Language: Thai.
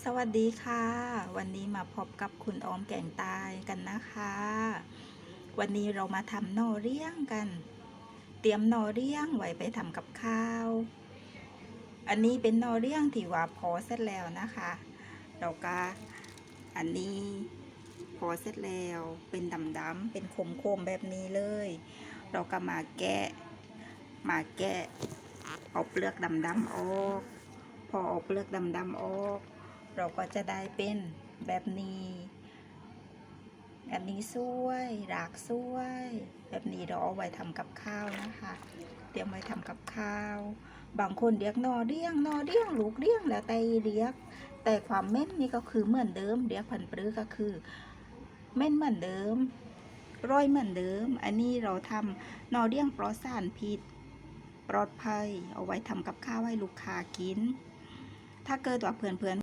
สวัสดีค่ะ วันนี้มาพบกับคุณออมแก่งตายกันนะคะ วันนี้เรามาทำหนอเรียงกัน เตรียมหนอเรียงไว้ไปทำกับข้าว อันนี้เป็นหนอเรียงที่ว่าพอเสร็จแล้วนะคะเราก็อันนี้พอเสร็จแล้วเป็นดำๆเป็นคมๆแบบนี้เลย เราก็มาแกะมาแกะเอาเปลือกดำๆออก พอเอาเปลือกดำๆออก เราก็จะได้เป็นแบบนี้อันนี้สวยรากสวย แบบนี้เราเอาไว้ทำกับข้าวนะคะ เตรียมไว้ทำกับข้าว บางคนเรียกนอเรียงนอเรียงลูกเรียงแล้วแต่เรียก แต่ความเม่นนี่ก็คือเหมือนเดิมเรียกพันปรือก็คือเม่นเหมือนเดิมร้อยเหมือนเดิม อันนี้เราทำนอเรียงปลอดสารพิษปลอดภัย เอาไว้ทำกับข้าวให้ลูกค้ากิน ถ้าเกิดว่าเพื่อนๆ